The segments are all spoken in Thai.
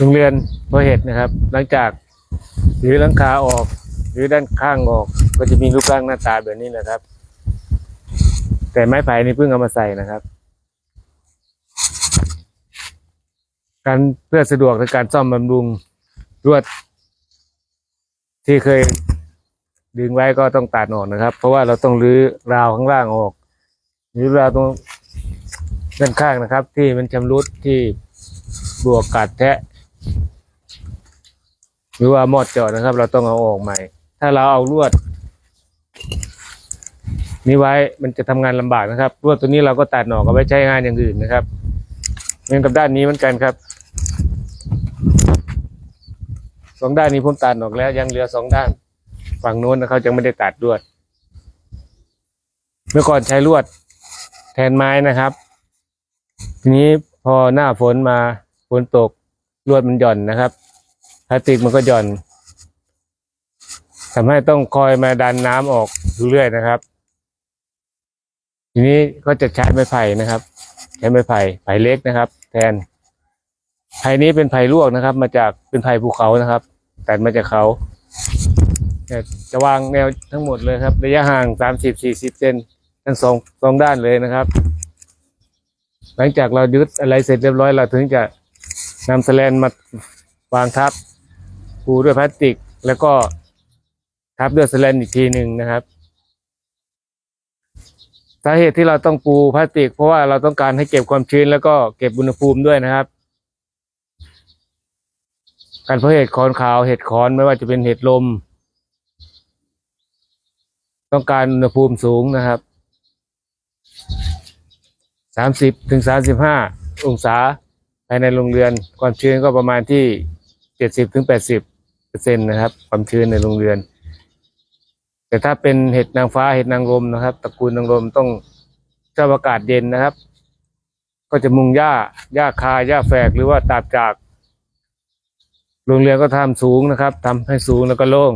โรงเรือนพอเห็ดนะครับ หลังจากหรือหลังคาออก หรือด้านข้างออก ก็จะมีรูปร่างหน้าตาแบบนี้นะครับ แต่ไม้ไผ่นี่เพิ่งเอามาใส่นะครับการเพื่อสะดวกในการซ่อมบำรุงรวด ที่เคยดึงไว้ก็ต้องตัดออกนะครับ เพราะว่าเราต้องรื้อราวข้างล่างออกหรือราวตรงด้านข้างนะครับ ที่มันชำรุดที่บวกกัดแทะ หรือว่ามอดเจาะนะครับ เราต้องเอาออกใหม่ ถ้าเราเอาลวด นี้ไว้มันจะทำงานลำบากนะครับลวดตัวนี้เราก็ตัดหนอกเอาไว้ใช้งานอย่างอื่นนะครับเหมือนกับด้านนี้เหมือนกันครับสองด้านนี้ผมตัดออกแล้วยังเหลือสองด้าน ฝั่งโน้นนะเขายังไม่ได้ตัดลวด เมื่อก่อนใช้ลวด แทนไม้นะครับ ทีนี้พอหน้าฝนมาฝนตกลวดมันหย่อนนะครับ พลาสติกมันก็หย่อนทำให้ต้องคอยมาดันน้ำออกอยู่เรื่อยนะครับ ทีนี้ก็จะใช้ไม้ไผ่นะครับ ใช้ไม้ไผ่ไผ่เล็กนะครับ แทนไผ่นี้เป็นไผ่ลวกนะครับ มาจากเป็นไผ่ภูเขานะครับตัดมาจากเขาจะวางแนวทั้งหมดเลยครับ ระยะห่างสามสิบสี่สิบเซนทั้งสองสองด้านเลยนะครับ หลังจากเรายึดอะไรเสร็จเรียบร้อยเราถึงจะนำสแลนมาวางทับ ปูด้วยพลาสติก แล้วก็ทับด้วยสแลนอีกทีหนึ่งนะครับสาเหตุที่เราต้องปูพลาสติก เพราะว่าเราต้องการให้เก็บความชื้นแล้วก็เก็บอุณหภูมิด้วยนะครับ การเพาะเห็ดคอนขาวเห็ดคอนไม่ว่าจะเป็นเห็ดลม ต้องการอุณหภูมิสูงนะครับสามสิบถึงสามสิบห้าองศาภายในโรงเรือน ความชื้นก็ประมาณที่เจ็ดสิบถึงแปดสิบ เปอร์เซ็นต์นะครับความชื้นในโรงเรือน แต่ถ้าเป็นเห็ดนางฟ้าเห็ดนางรมนะครับตระกูลนางรมต้องชอบอากาศเย็นนะครับ ก็จะมุงหญ้าหญ้าคาหญ้าแฝกหรือว่าตาบจากโรงเรือนก็ทำสูงนะครับทำให้สูงแล้วก็โล่ง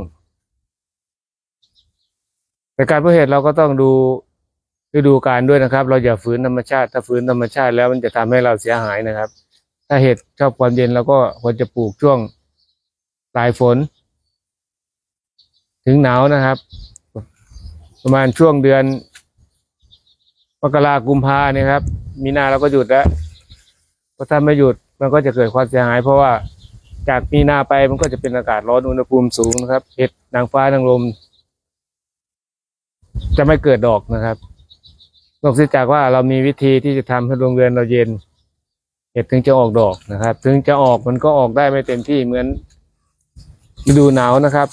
ในการเพาะเห็ดเราก็ต้องดูฤดูกาลด้วยนะครับ เราอย่าฝืนธรรมชาติ ถ้าฝืนธรรมชาติแล้วมันจะทำให้เราเสียหายนะครับ ถ้าเห็ดชอบความเย็นเราก็ควรจะปลูกช่วง ปลายฝน ถึงหนาวนะครับ ประมาณช่วงเดือนมกรากุมภาเนี่ยครับ มีนาเราก็หยุดแล้วเพราะถ้าไม่หยุดมันก็จะเกิดความเสียหาย เพราะว่าจากมีนาไปมันก็จะเป็นอากาศร้อนอุณหภูมิสูงนะครับเห็ดนางฟ้านางลม จะไม่เกิดดอกนะครับนอกจากว่าเรามีวิธีที่จะทำให้โรงเรือนเราเย็น เห็ดถึงจะออกดอกนะครับ ถึงจะออกมันก็ออกได้ไม่เต็มที่เหมือน ฤดูหนาวนะครับ